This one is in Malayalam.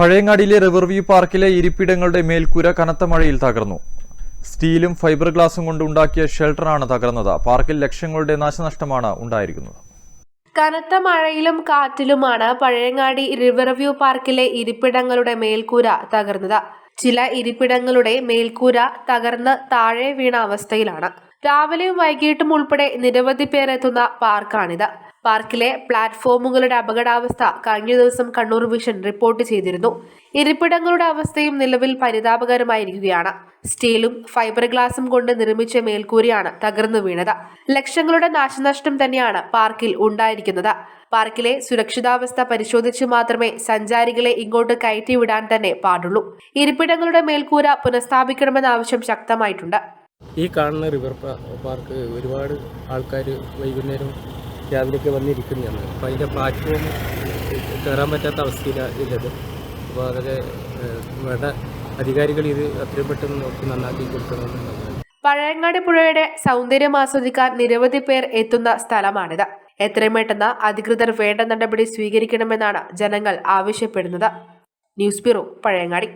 പഴയങ്ങാടിയിലെ റിവർവ്യൂ പാർക്കിലെ ഇരിപ്പിടങ്ങളുടെ മേൽക്കൂര കനത്ത മഴയിൽ തകർന്നു. സ്റ്റീലും ഫൈബർ ഗ്ലാസും കൊണ്ട് ഉണ്ടാക്കിയ ഷെൽട്ടറാണ് തകർന്നത്. പാർക്കിൽ ലക്ഷങ്ങളുടെ നാശനഷ്ടമാണ് ഉണ്ടായിരിക്കുന്നത്. കനത്ത മഴയിലും കാറ്റിലുമാണ് പഴയങ്ങാടി റിവർവ്യൂ പാർക്കിലെ ഇരിപ്പിടങ്ങളുടെ മേൽക്കൂര തകർന്നത്. ചില ഇരിപ്പിടങ്ങളുടെ മേൽക്കൂര തകർന്ന് താഴെ വീണ അവസ്ഥയിലാണ്. രാവിലെയും വൈകിട്ടും ഉൾപ്പെടെ നിരവധി പേരെത്തുന്ന പാർക്കാണിത്. പാർക്കിലെ പ്ലാറ്റ്ഫോമുകളുടെ അപകടാവസ്ഥ കഴിഞ്ഞ ദിവസം കണ്ണൂർ വിഷൻ റിപ്പോർട്ട് ചെയ്തിരുന്നു. ഇരിപ്പിടങ്ങളുടെ അവസ്ഥയും നിലവിൽ പരിതാപകരമായിരിക്കുകയാണ്. സ്റ്റീലും ഫൈബർ ഗ്ലാസും കൊണ്ട് നിർമ്മിച്ച മേൽക്കൂരയാണ് തകർന്നു വീണത്. ലക്ഷങ്ങളുടെ നാശനഷ്ടം തന്നെയാണ് പാർക്കിൽ ഉണ്ടായിരിക്കുന്നത്. പാർക്കിലെ സുരക്ഷിതാവസ്ഥ പരിശോധിച്ച് മാത്രമേ സഞ്ചാരികളെ ഇങ്ങോട്ട് കയറ്റിവിടാൻ തന്നെ പാടുള്ളൂ. ഇരിപ്പിടങ്ങളുടെ മേൽക്കൂര പുനഃസ്ഥാപിക്കണമെന്ന ആവശ്യം ശക്തമായിട്ടുണ്ട്. ഈ കാണുന്ന റിവർ പാർക്ക് ഒരുപാട് ആൾക്കാർ വൈകുന്നേരം രാവിലെയൊക്കെ വന്നിരിക്കുന്നതാണ്. അപ്പോൾ അതിന്റെ പ്ലാറ്റ്ഫോം കയറാൻ പറ്റാത്ത അവസ്ഥയിലാണ് ഉള്ളത്. അപ്പോൾ അതൊക്കെ വേണ്ട അധികാരികൾ ഇത് അത്രയും പെട്ടെന്ന് നോക്കി നന്നാക്കി കൊടുക്കണമെന്ന് പഴയങ്ങാടി പുഴയുടെ സൗന്ദര്യം ആസ്വദിക്കാൻ നിരവധി പേർ എത്തുന്ന സ്ഥലമാണിത്. എത്രയും പെട്ടെന്ന് അധികൃതർ വേണ്ട നടപടി സ്വീകരിക്കണമെന്നാണ് ജനങ്ങൾ ആവശ്യപ്പെടുന്നത്. News bureau Pazhayangadi.